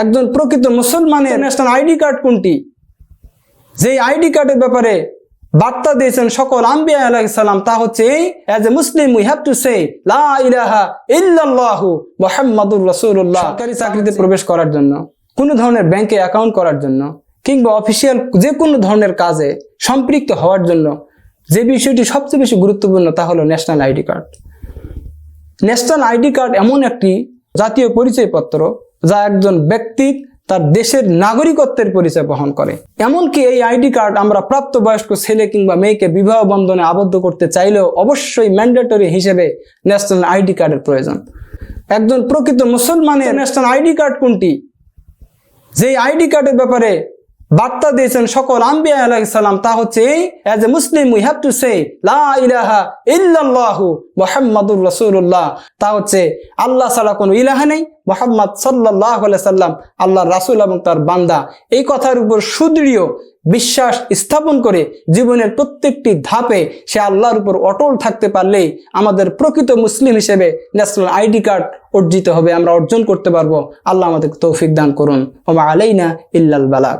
একজন প্রকৃত মুসলমানের ন্যাশনাল আইডি কার্ড কোনটি? যে আইডি কার্ডের ব্যাপারে বার্তা দিয়েছেন সকল আম্বিয়া আলাইসাল্লাম তা হচ্ছে এই as a Muslim we have to say লা ইলাহা ইল্লাল্লাহু মুহাম্মাদুর রাসূলুল্লাহ সরকারি চাকরিতে প্রবেশ করার জন্য কোনো ধরনের ব্যাংকে অ্যাকাউন্ট করার জন্য কিংবা অফিসিয়াল যে কোনো ধরনের কাজে সম্পৃক্ত হওয়ার জন্য যে বিষয়টি সবচেয়ে বেশি গুরুত্বপূর্ণ তা হলো national ID card national ID card এমন একটি জাতীয় পরিচয়পত্র যা একজন ব্যক্তি তার দেশের নাগরিকত্বের পরিচয় বহন করে। এমনকি এই আইডি কার্ড আমরা প্রাপ্তবয়স্ক ছেলে কিংবা মেয়েকে বিবাহ বন্ধনে আবদ্ধ করতে চাইলেও অবশ্যই ম্যান্ডেটরি হিসেবে ন্যাশনাল আইডি কার্ডের প্রয়োজন। একজন প্রকৃত মুসলমানের ন্যাশনাল আইডি কার্ড কোনটি? যে আইডি কার্ডের ব্যাপারে বার্তা দিয়েছেন সকল আম্বিয়া আলাইসাল্লাম তা হচ্ছে এই as a Muslim we have to say ইলাহা ইল্লাল্লাহু মুহাম্মাদুর রাসূলুল্লাহ তা হচ্ছে আল্লাহ ছাড়া কোনো ইলাহা নেই, মোহাম্মদ আলাইহি সাল্লাম, আল্লাহর রাসূল এবং তার বান্দা। এই কথার উপর সুদৃঢ় বিশ্বাস স্থাপন করে জীবনের প্রত্যেকটি ধাপে সে আল্লাহর উপর অটল থাকতে পারলেই আমাদের প্রকৃত মুসলিম হিসেবে ন্যাশনাল আইডি কার্ড অর্জিত হবে, আমরা অর্জন করতে পারব। আল্লাহ আমাদের তৌফিক দান করুন। ওমা আলাইনা ইল্লাল বালাক